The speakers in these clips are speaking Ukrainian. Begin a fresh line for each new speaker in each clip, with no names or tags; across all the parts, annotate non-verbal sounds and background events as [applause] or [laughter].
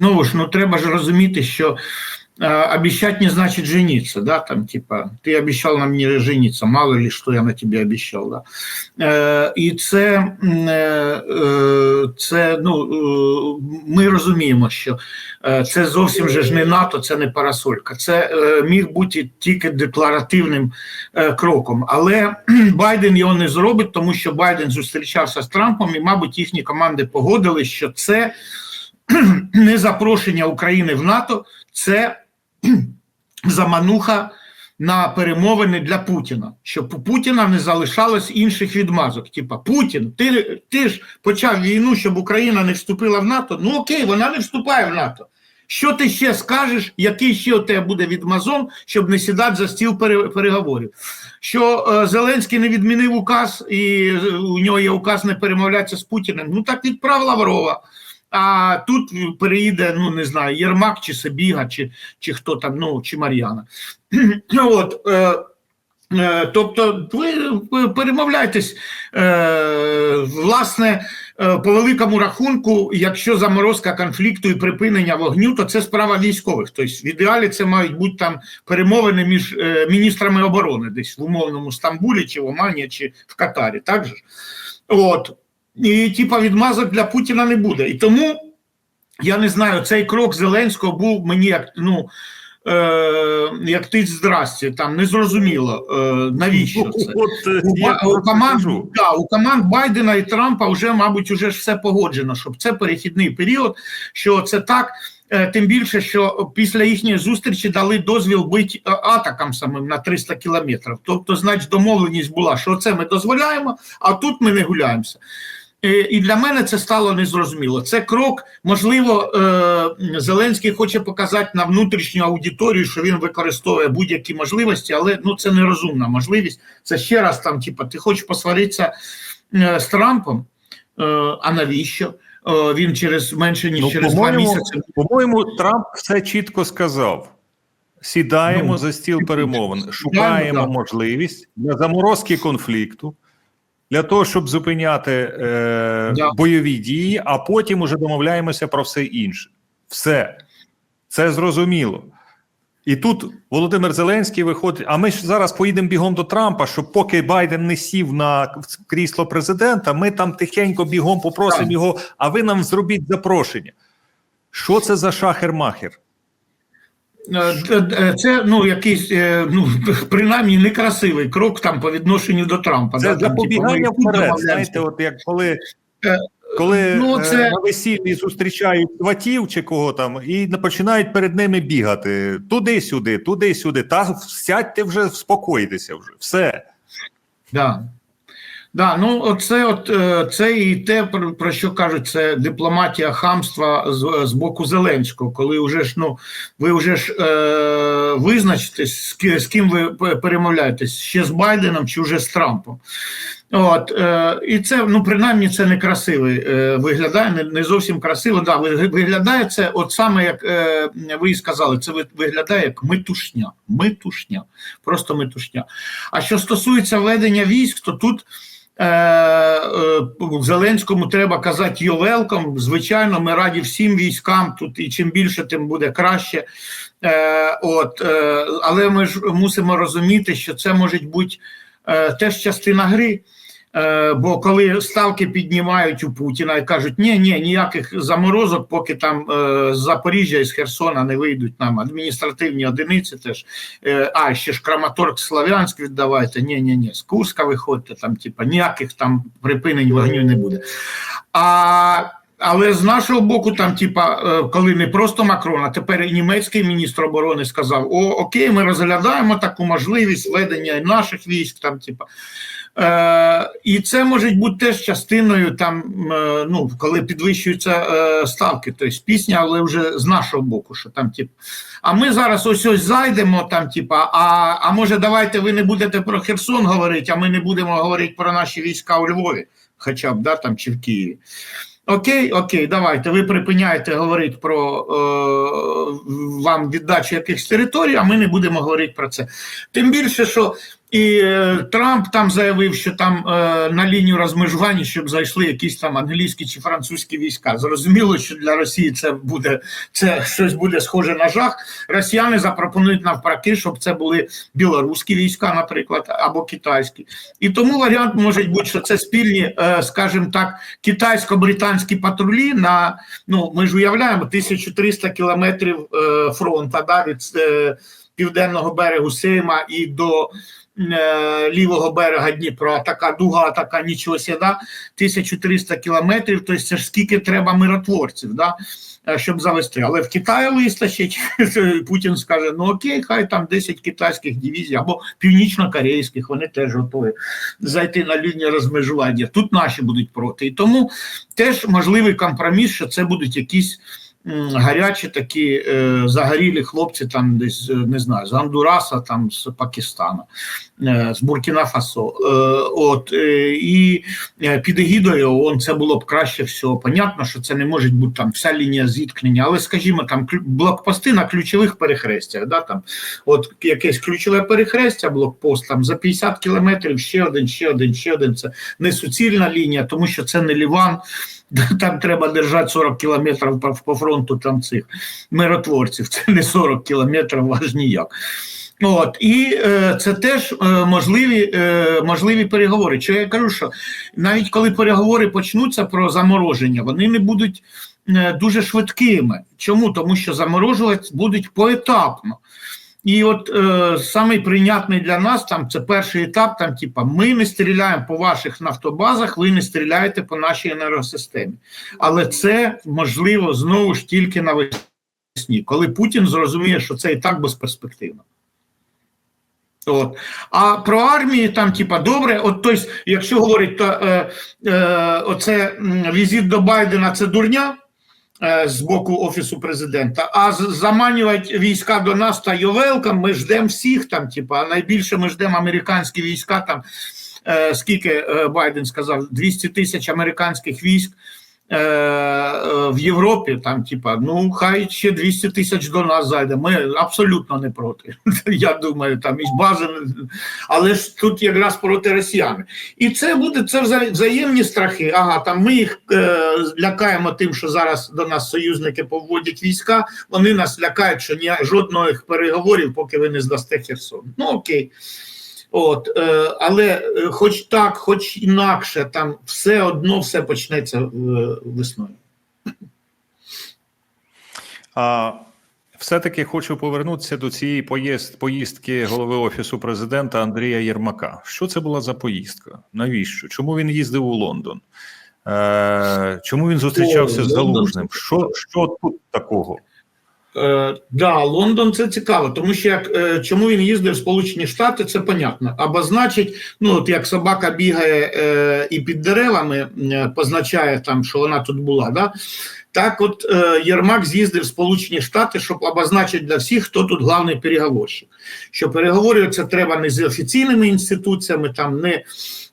Ну ж, ну треба ж розуміти, що э, обещать не значит жениться, да, там типа ти обещал нам не жениться, мало ли що я на тебе обещал, да. Е, і це, е, е, це, ну, е, ми розуміємо, що це зовсім же ж не НАТО, це не парасолька, це е, міг бути тільки декларативним е, кроком, але Байден його не зробить, тому що Байден зустрічався з Трампом, і, мабуть, їхні команди погодили, що це [clears throat] не запрошення України в НАТО, це [clears throat] замануха на перемовини для Путіна, щоб у Путіна не залишалось інших відмазок. Типа Путін, ти, ти ж почав війну, щоб Україна не вступила в НАТО. Ну окей, вона не вступає в НАТО. Що ти ще скажеш, який ще у тебе буде відмазон, щоб не сідати за стіл переговорів? Що е, Зеленський не відмінив указ, і е, у нього є указ не перемовлятися з Путіним. Ну так відправ Лаврова. А тут переїде, ну не знаю, Єрмак чи Сабіга, чи, чи хто там, ну чи Мар'яна. [clears throat] От, е, е, тобто, ви перемовляйтесь, е, власне, е, по великому рахунку, якщо заморозка конфлікту і припинення вогню, то це справа військових. Тобто, в ідеалі це мають бути там перемовини між е, міністрами оборони, десь в умовному Стамбулі, чи в Омані, чи в Катарі. Так же? От. І типа відмазок для Путіна не буде. І тому я не знаю, цей крок Зеленського був мені як ну. Е, як ти здрасті, там незрозуміло, е, навіщо це.
От, е,
У,
я
у, команд, да, у команд Байдена і Трампа вже, мабуть, уже ж все погоджено, щоб це перехідний період, що це так. е, Тим більше, що після їхньої зустрічі дали дозвіл бити е, атакам самим на 300 кілометрів. Тобто, значить, домовленість була, що це ми дозволяємо, а тут ми не гуляємося. Е, І для мене це стало незрозуміло. Це крок, можливо, е, Зеленський хоче показати на внутрішню аудиторію, що він використовує будь-які можливості, але ну це нерозумна можливість. Це ще раз там, типа, ти хочеш посваритися е, з Трампом, а навіщо? Він через менше ніж
Ну,
через два місяці.
По-моєму, Трамп все чітко сказав. Сідаємо
Ну,
за стіл перемовин, шукаємо
да.
можливість для заморозки конфлікту, для того, щоб зупиняти е,
Да.
бойові дії, а потім уже домовляємося про все інше. Все. Це зрозуміло. І тут Володимир Зеленський виходить. А ми ж зараз поїдемо бігом до Трампа, щоб поки Байден не сів на крісло президента, ми там тихенько бігом попросимо його, а ви нам зробіть запрошення. Що це за шахер-махер?
Е, д- д- Це ну якийсь е, ну [laughs] принаймні некрасивий крок там по відношенню до Трампа.
Це
да, там, типу,
запобігання вперед. Знаєте, от як коли,
Е,
коли
ну,
е,
це-
на весіллі зустрічають сватів чи кого там, і починають перед ними бігати туди-сюди, туди-сюди. Та сядьте вже, спокойтеся вже. Все.
Да. Да, ну оце от е, це і те, про, що кажуть, це дипломатія хамства з, з боку Зеленського, коли вже ж ну ви вже ж е, визначитесь, з, ким ви перемовляєтесь, ще з Байденом чи вже з Трампом. От, е, і це, ну, принаймні, це не красиво е, виглядає, не, не зовсім красиво. Да, виглядає це, от саме як е, ви і сказали, це виглядає як метушня. Метушня, просто метушня. А що стосується ведення військ, то тут Зеленському треба казати Йовелком. Звичайно, ми раді всім військам тут, і чим більше, тим буде краще. Е, от, е, але ми ж мусимо розуміти, що це може бути е, теж частина гри. Е, Бо коли ставки піднімають у Путіна і кажуть, ні, ні, ніяких заморозок, поки там е, з Запоріжжя і з Херсона не вийдуть нам адміністративні одиниці теж. Е, а, ще ж Краматорськ Славянськ віддавайте, ні, ні, ні, з Курська виходьте, там, типа, ніяких там припинень вогню не буде. А, але з нашого боку, там, типа, коли не просто Макрон, а тепер і німецький міністр оборони сказав: О, окей, ми розглядаємо таку можливість ведення наших військ, там, типа. Е, і це може бути теж частиною, там, е, ну, коли підвищуються е, ставки, тобто пісня, але вже з нашого боку, що там, типу, а ми зараз ось ось зайдемо, там, типа, а, а може, давайте ви не будете про Херсон говорити, а ми не будемо говорити про наші війська у Львові, хоча б да, там, чи в Києві. Окей, окей, давайте. Ви припиняєте говорити про е, вам віддачу якихось територій, а ми не будемо говорити про це. Тим більше, що І е, Трамп там заявив, що там е, на лінію розмежування, щоб зайшли якісь там англійські чи французькі війська. Зрозуміло, що для Росії це буде це щось буде схоже на жах. Росіяни запропонують навпаки, щоб це були білоруські війська, наприклад, або китайські. І тому варіант може бути, що це спільні, е, скажімо так, китайсько-британські патрулі на ну ми ж уявляємо 1300 кілометрів фронту да, від південного берегу Сейма і до е, лівого берега Дніпра. Така дуга, така нічого сіда, 1300 кілометрів. Тобто це ж скільки треба миротворців, да, е, щоб завести. Але в Китаї вистачить. [laughs] Путін скаже: ну окей, хай там 10 китайських дивізій або північно-корейських, вони теж готові зайти на лінію розмежування. Тут наші будуть проти. І тому теж можливий компроміс, що це будуть якісь гарячі такі е, загорілі хлопці, там десь е, не знаю, з Гондураса, там з Пакистана, е, з Буркіна Фасо. Е, от е, і е, під егідою ООН це було б краще всього. Понятно, що це не може бути там вся лінія зіткнення, але скажімо, там блокпости на ключових перехрестях. Да, там, от якесь ключове перехрестя, блокпост там за 50 кілометрів, ще один, ще один, ще один. Це не суцільна лінія, тому що це не Ліван. [laughs] Там треба держати 40 кілометрів по, по фронту там цих миротворців. Це не 40 кілометрів, аж ніяк. От і е, це теж е, можливі, е, можливі переговори. Чи я кажу, що навіть коли переговори почнуться про замороження, вони не будуть е, дуже швидкими. Чому? Тому що заморожувати будуть поетапно. І от е, самий прийнятний для нас там це перший етап. Там, типа, ми не стріляємо по ваших нафтобазах, ви не стріляєте по нашій енергосистемі. Але це можливо знову ж тільки навесні, коли Путін зрозуміє, що це і так безперспективно. От. А про армії там, типа, добре, от тобто, якщо говорить, то е, е, оце візит до Байдена це дурня з боку Офісу президента, а заманювати війська до нас та Йовелкам, ми ждемо всіх там, типа, а найбільше ми ждемо американські війська там. Е, скільки е, Байден сказав, 200 тисяч американських військ е, е, в Європі, там, типа, ну хай ще 200 тисяч до нас зайде. Ми абсолютно не проти. [laughs] Я думаю, там і бази, але ж тут якраз проти росіяни. І це буде це вза- взаємні страхи. Ага, там ми їх е, лякаємо тим, що зараз до нас союзники поводять війська. Вони нас лякають, що ні жодних переговорів, поки ви не здасте Херсон. Ну окей. От, е, але е, хоч так, хоч інакше, там все одно все почнеться е, весною.
А все-таки хочу повернутися до цієї поїзд, поїздки голови офісу президента Андрія Єрмака. Що це була за поїздка? Навіщо? Чому він їздив у Лондон? Е, чому він зустрічався
О,
з. Залужним? Що, що тут такого?
Е, да, Лондон це цікаво, тому що як е, чому він їздив в Сполучені Штати, це понятно. Або значить, ну от як собака бігає е, і під деревами е, позначає там, що вона тут була. Да? Так, от е, Єрмак з'їздив в Сполучені Штати, щоб обозначити для всіх, хто тут головний переговорщик. Що переговорюватися треба не з офіційними інституціями, там не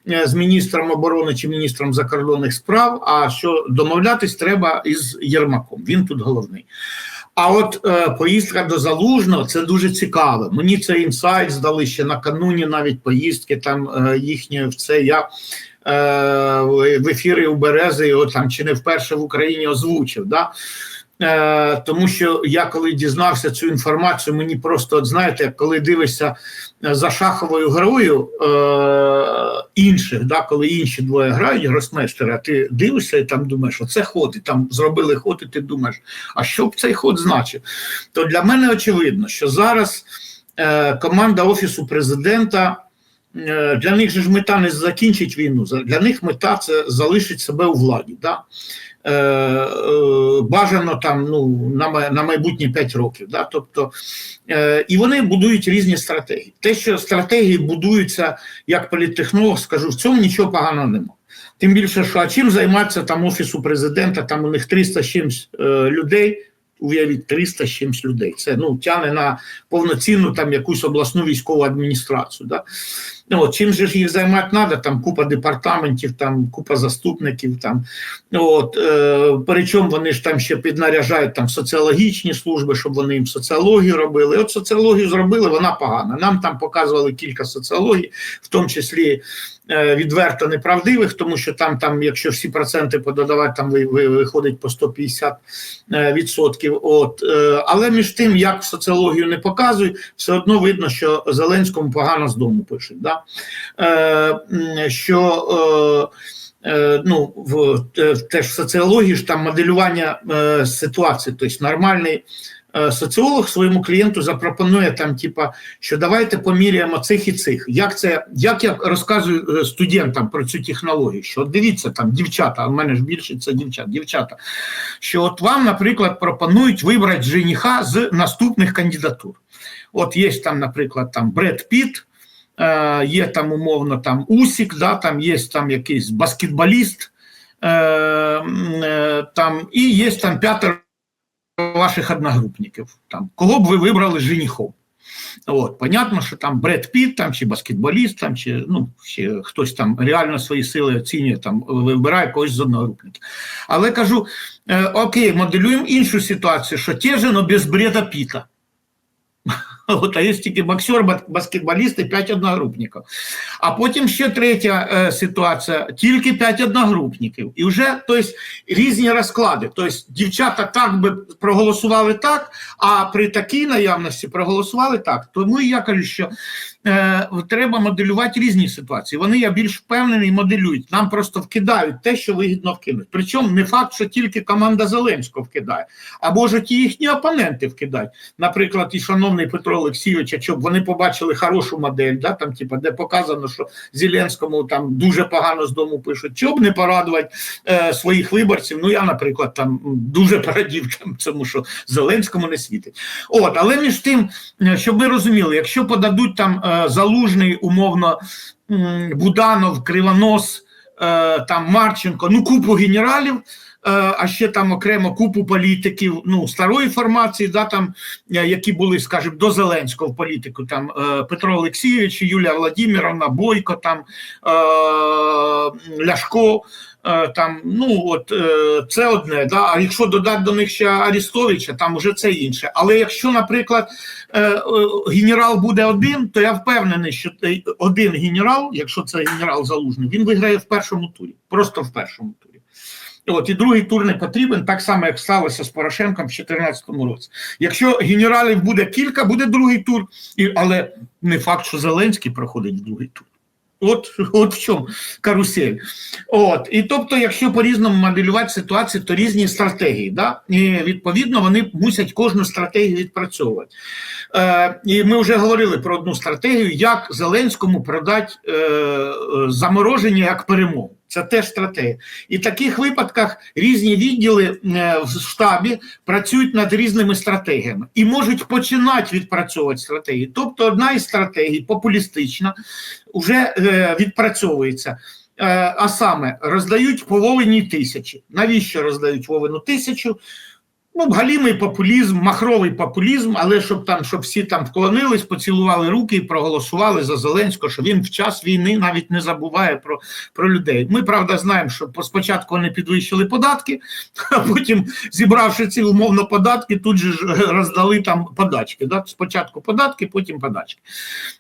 е, з міністром оборони чи міністром закордонних справ, а що домовлятись треба із Єрмаком. Він тут головний. А от е, поїздка до Залужного це дуже цікаво. Мені цей інсайт здали ще накануні навіть поїздки там е, їхньої в це. Я е, в ефірі у Берези його там чи не вперше в Україні озвучив. Да? Е, тому що я коли дізнався цю інформацію, мені просто, от знаєте, коли дивишся е, за шаховою грою е, інших, да, коли інші двоє грають гросмейстери, а ти дивишся і там думаєш, оце ход, і там зробили ход, і ти думаєш, а що б цей ход значив? То для мене очевидно, що зараз е, команда Офісу президента. е, Для них же ж мета не закінчить війну. Для них мета це залишить себе у владі. Да? Е, е, бажано там ну, на, на майбутні 5 років. Да? Тобто, е, і вони будують різні стратегії. Те, що стратегії будуються як політтехнолог, скажу, в цьому нічого поганого немає. Тим більше, що а чим займатися там офісу президента, там у них 300 з чимсь е, людей уявіть 300 з людей. Це ну тягне на повноцінну там якусь обласну військову адміністрацію. Да? Ну, от, чим же ж їх займати треба? Там купа департаментів, там купа заступників. Там от е, причому вони ж там ще піднаряжають там соціологічні служби, щоб вони їм соціологію робили. От соціологію зробили, вона погана. Нам там показували кілька соціологій, в тому числі відверто неправдивих, тому що там, там, якщо всі проценти пододавати, там ви, ви, виходить по 150 е, відсотків. От е, але між тим, як соціологію не показують, все одно видно, що Зеленському погано з дому пишуть. Да? Е, що е, е, ну, в, теж в соціології ж там моделювання е, ситуації, тобто нормальний е, соціолог своєму клієнту запропонує там, типа, що давайте поміряємо цих і цих. Як це, як я розказую е, студентам про цю технологію? Що дивіться там, дівчата, а в мене ж більше це дівчат, дівчата, що от вам, наприклад, пропонують вибрати жениха з наступних кандидатур. От є там, наприклад, там Бред Піт, е, є там умовно там Усік, да, там є там якийсь баскетболіст, е, е, там, і є там п'ятеро ваших одногрупників. Там, кого б ви вибрали женихом? От, понятно, що там Бред Піт, там, чи баскетболіст, там, чи ну, чи хтось там реально свої сили оцінює, там, вибирає когось з одногрупників. Але кажу, е, окей, моделюємо іншу ситуацію, що ті але без Бреда Піта. От, а є тільки боксер, ба- баскетболіст і п'ять одногрупників. А потім ще третя е, ситуація: тільки п'ять одногрупників. І вже тобто, різні розклади. Тобто, дівчата так би проголосували так, а при такій наявності проголосували так. Тому я кажу, що е, треба моделювати різні ситуації. Вони, я більш впевнений, моделюють. Нам просто вкидають те, що вигідно вкинуть. Причому не факт, що тільки команда Зеленського вкидає, а може ті їхні опоненти вкидають. Наприклад, і шановний Петро Олексійович, щоб вони побачили хорошу модель, да, там, типу, де показано, що Зеленському там дуже погано з дому пишуть, щоб не порадувати е, своїх виборців. Ну, я, наприклад, там дуже порадів там, цьому, що Зеленському не світить. От, але між тим, е, щоб ми розуміли, якщо подадуть там е, залужний, умовно, Буданов, Кривонос, е, там Марченко, ну купу генералів. Е, А ще там окремо купу політиків ну старої формації, да там е, які були, скажімо, до Зеленського в політику. Там е, Петро Олексійович, Юлія Владимировна, Бойко, там Ляшко. Там, ну от це одне, да. А якщо додати до них ще Арістовича, там вже це інше. Але якщо, наприклад, генерал буде один, то я впевнений, що один генерал, якщо це генерал залужний, він виграє в першому турі, просто в першому турі. От і другий тур не потрібен, так само як сталося з Порошенком в 2014 році. Якщо генералів буде кілька, буде другий тур, і, але не факт, що Зеленський проходить в другий тур. От, от в чому карусель. От, і тобто, якщо по-різному моделювати ситуацію, то різні стратегії. Да? І відповідно вони мусять кожну стратегію відпрацьовувати. Е, і ми вже говорили про одну стратегію, як Зеленському продати е, е, замороження як перемогу. Це теж стратегія. І в таких випадках різні відділи е, в штабі працюють над різними стратегіями і можуть починати відпрацьовувати стратегії. Тобто, одна із стратегій популістична вже е, відпрацьовується. Е, а саме роздають по тисячі. Навіщо роздають Вовину тисячу? Ну, галімий популізм, махровий популізм, але щоб там, щоб всі там вклонились, поцілували руки і проголосували за Зеленського, що він в час війни навіть не забуває про, про людей. Ми правда знаємо, що спочатку вони підвищили податки, [laughs] а потім, зібравши ці умовно податки, тут же роздали там подачки. Да? Спочатку податки, потім подачки.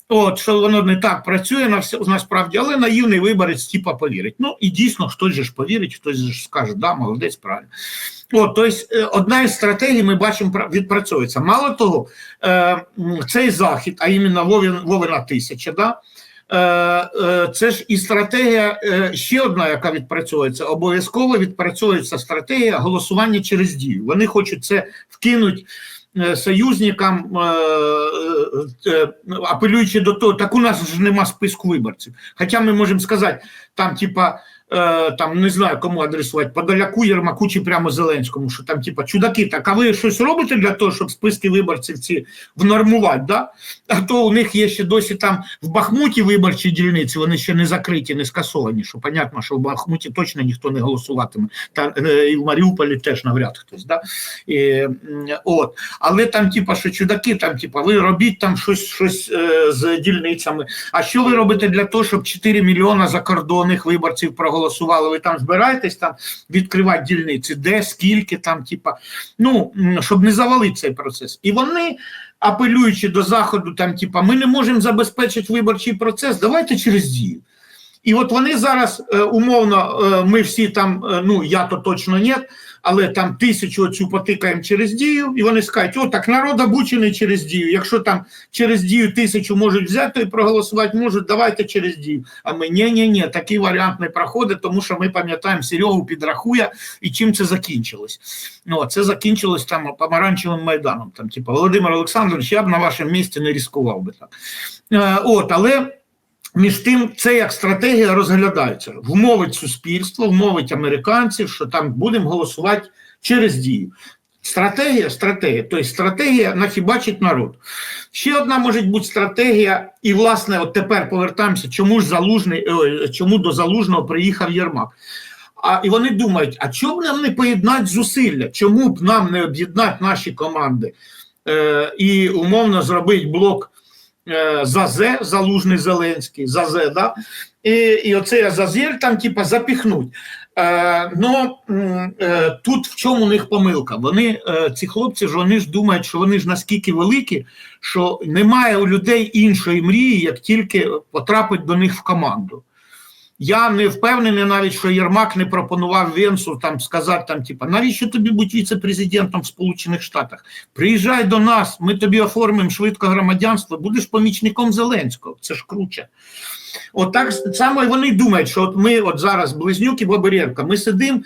От що воно не так працює на все насправді, але наївний виборець типа повірить. Ну і дійсно хтось же ж повірить, хтось же ж скаже, да, молодець, правильно. От, тобто, е, одна із стратегій ми бачимо пра- відпрацьовується. Мало того, е, цей захід, а іменно Вовина тисяча, да, е, це ж і стратегія ще одна, яка відпрацьовується. Обов'язково відпрацьовується стратегія голосування через дію. Вони хочуть це вкинуть е, союзникам, апелюючи до того, так у нас ж нема списку виборців. Хоча ми можемо сказати, там, типа, там не знаю кому адресувати, Подоляку, Єрмаку чи прямо Зеленському, що там, типа, чудаки, так а ви щось робите для того, щоб списки виборців ці внормувати, да? А то у них є ще досі там в Бахмуті виборчі дільниці, вони ще не закриті, не скасовані. Що понятно, що в Бахмуті точно ніхто не голосуватиме, та е, і в Маріуполі теж навряд хтось. Да? І, от. Але там, типа, що чудаки, там, типа, ви робіть там щось, щось е, з дільницями. А що ви робите для того, щоб 4 мільйона закордонних виборців проголосували? Ви там збираєтесь там відкривати дільниці, де, скільки там, типа, ну, щоб не завалити цей процес. І вони, апелюючи до заходу, там, типа, ми не можемо забезпечити виборчий процес, давайте через дію. І от вони зараз е, умовно, е, ми всі там, е, ну я то точно ні, але там тисячу оцю потикаємо через дію, і вони скажуть, о, так народ обучений через дію. Якщо там через дію тисячу можуть взяти і проголосувати, можуть, давайте через дію. А ми ні, ні, ні, такий варіант не проходить, тому що ми пам'ятаємо Серегу підрахує і чим це закінчилось. Ну, це закінчилось там помаранчевим майданом. Там, типу, Володимир Олександрович, я б на вашому місці не ризикував би так. Е, от, але. Між тим, це як стратегія розглядається. Вмовить суспільство, вмовить американців, що там будемо голосувати через дію. Стратегія, стратегія, тобто стратегія нахібачить народ. Ще одна може бути стратегія, і, власне, от тепер повертаємося, чому ж залужний, ой, чому до залужного приїхав Єрмак. А і вони думають: а чому нам не поєднати зусилля? Чому б нам не об'єднати наші команди е, і умовно зробити блок е, ЗАЗЕ, Залужний Зеленський, ЗАЗЕ, да? і, і оце Зазір там, типа, запіхнуть. Е, ну, е, тут в чому у них помилка? Вони, е, ці хлопці ж вони ж думають, що вони ж наскільки великі, що немає у людей іншої мрії, як тільки потрапить до них в команду. Я не впевнений навіть, що Єрмак не пропонував Венсу там сказати, там, типа, навіщо тобі бути віце-президентом в Сполучених Штатах? Приїжджай до нас, ми тобі оформимо швидко громадянство, будеш помічником Зеленського. Це ж круче. От так само вони думають, що от ми от зараз Близнюк і Бабиренко, ми сидимо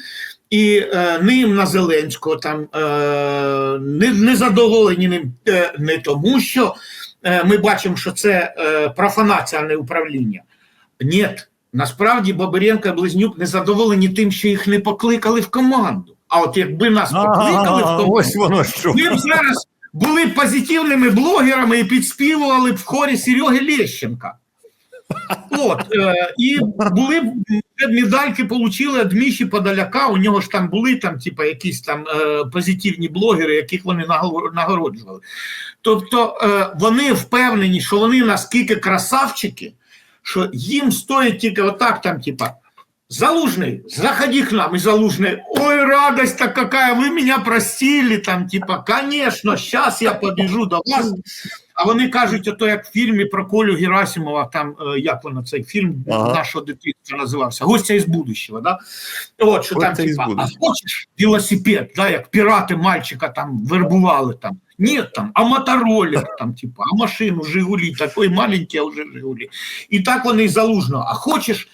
і е, ним на Зеленського там е, не, не задоволені ним е, не тому, що е, ми бачимо, що це е, профанація, а не управління. Ні, насправді Бабиренко і Близнюк не задоволені тим, що їх не покликали в команду. А от якби нас покликали в команду,
ось воно що.
ми б зараз були б позитивними блогерами і підспівували б в хорі Сереги Лещенка. От, е, і були б медальки отримали від Міші Подоляка. У нього ж там були там, типа, якісь там е, позитивні блогери, яких вони наго- нагороджували. Тобто е, вони впевнені, що вони наскільки красавчики, що їм стоїть тільки отак, там, типа. Залужный, заходи к нам, и Залужный, ой, радость-то какая, вы меня простили, там, типа, конечно, сейчас я побіжу до вас. А вони кажуть, ото як в фільмі про Колю Герасимова, там, е, як воно цей фільм
Ага.
нашого дитинства називався, Гостя із будущего, да? От, що там,
«Гостя із
типа, а
будущого».
хочеш велосипед, да, як пірати мальчика там вербували там. Нет там, а мотороллер там, типа, а машину, Жигулі, такой маленький, а вже Жигулі. І так вони і залужно. А хочеш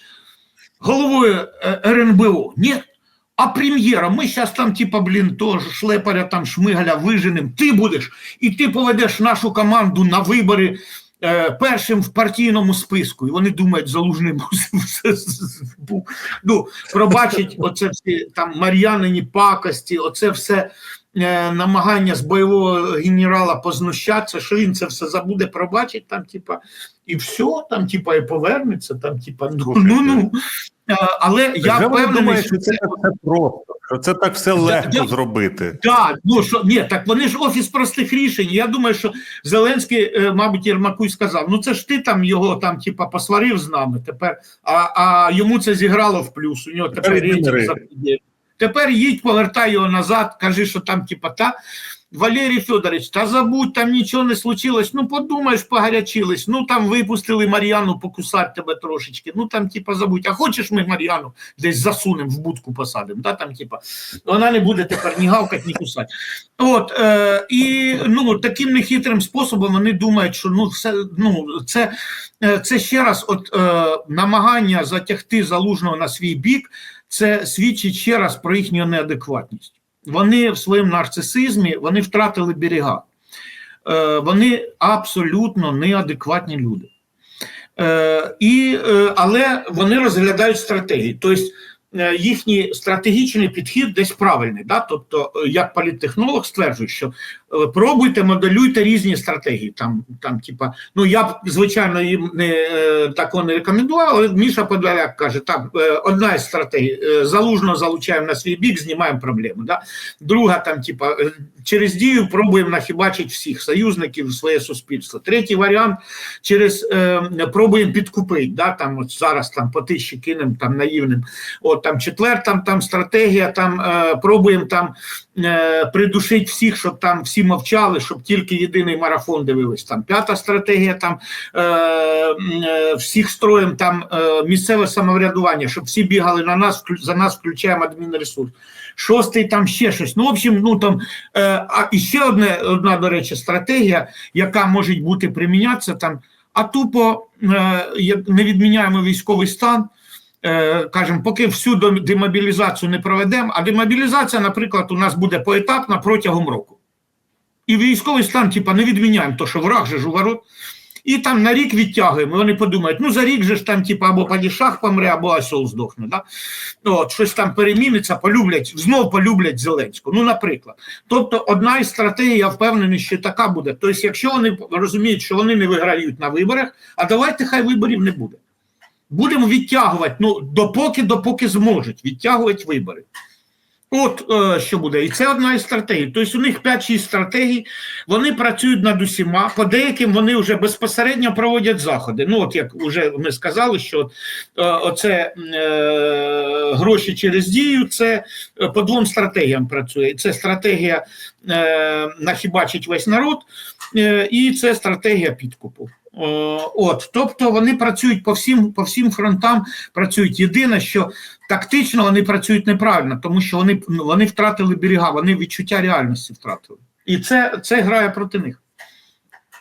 головою е, РНБО? Ні. А прем'єра, ми зараз там, типа, блін, того шлепаря, там шмигаля виженем, ти будеш, і ти поведеш нашу команду на вибори е, першим в партійному списку. І вони думають, залужний був. Ну, пробачить оце всі там Мар'янині пакості, оце все намагання з бойового генерала познущатися, що він це все забуде, пробачить там, типа, і все, там, типа, і повернеться, там, типа, ну, ну, ну. Е, Але я впевнений, що
це все просто, що це так все легко
я-
зробити.
так, ну що ні, так вони ж офіс простих рішень. Я думаю, що Зеленський, е, мабуть, Єрмаку й сказав: ну це ж ти там його там, типа, посварив з нами. Тепер, а, а йому це зіграло в плюс. У нього тепер рейтинг
відміри.
Тепер їдь, повертай його назад, кажи, що там, типа, та. Валерій Федорович, та забудь, там нічого не случилось. Ну, подумаєш, погарячились. Ну там випустили Мар'яну покусати тебе трошечки. Ну там, типа, забудь. А хочеш ми Мар'яну десь засунемо в будку посадимо? Да, там, типа, вона не буде тепер ні гавкати, ні кусати. От, е, і ну, таким нехитрим способом вони думають, що ну, все, ну, це, е, це ще раз от, е, намагання затягти залужного на свій бік, це свідчить ще раз про їхню неадекватність. Вони в своєму нарцисизмі вони втратили берега. Е, вони абсолютно неадекватні люди. Е, і, е, але вони розглядають стратегії. Тобто їхній стратегічний підхід десь правильний. Да? Тобто, як політтехнолог стверджує, що пробуйте, моделюйте різні стратегії. Там, там, типа, ну я б звичайно їм не е, такого не рекомендував, але Міша Подоляк каже: так, е, одна із стратегій е, залужно залучаємо на свій бік, знімаємо проблему. Да? Друга там, типа, через дію пробуємо нахибачити всіх союзників своє суспільство. Третій варіант через е, пробуємо підкупити. Да? Там от зараз там по тисячі кинемо там наївним. От там четверта там стратегія, там е, пробуємо там е, придушити всіх, щоб там всі мовчали, щоб тільки єдиний марафон дивились. Там п'ята стратегія, там е, е, всіх строїм там е, місцеве самоврядування, щоб всі бігали на нас, за нас включаємо адмінресурс. Шостий там ще щось. Ну, в общем, ну там е, а і ще одне, одна, до речі, стратегія, яка може бути примінятися там, а тупо е, не відміняємо військовий стан. Е, кажемо, поки всю демобілізацію не проведемо, а демобілізація, наприклад, у нас буде поетапна протягом року. І військовий стан, типа, не відміняємо, то що враг же ж у ворот. І там на рік відтягуємо. Вони подумають, ну за рік же ж там, типа, або падішах помре, або осел здохне. Да? От, щось там переміниться, полюблять, знов полюблять Зеленського. Ну, наприклад. Тобто, одна із стратегій, я впевнений, що така буде. Тобто, якщо вони розуміють, що вони не виграють на виборах, а давайте хай виборів не буде. Будемо відтягувати, ну, допоки, допоки зможуть відтягувати вибори. От е, що буде, і це одна із стратегій. Тобто у них 5-6 стратегій, вони працюють над усіма. По деяким вони вже безпосередньо проводять заходи. Ну, от як вже ми сказали, що е, оце е, гроші через дію, це е, по двом стратегіям працює. Це стратегія е, нахібачить весь народ, е, і це стратегія підкупу. Е, От, тобто вони працюють по всім, по всім фронтам, працюють. Єдине, що тактично вони працюють неправильно, тому що вони, ну, вони втратили берега, вони відчуття реальності втратили. І це, це грає проти них.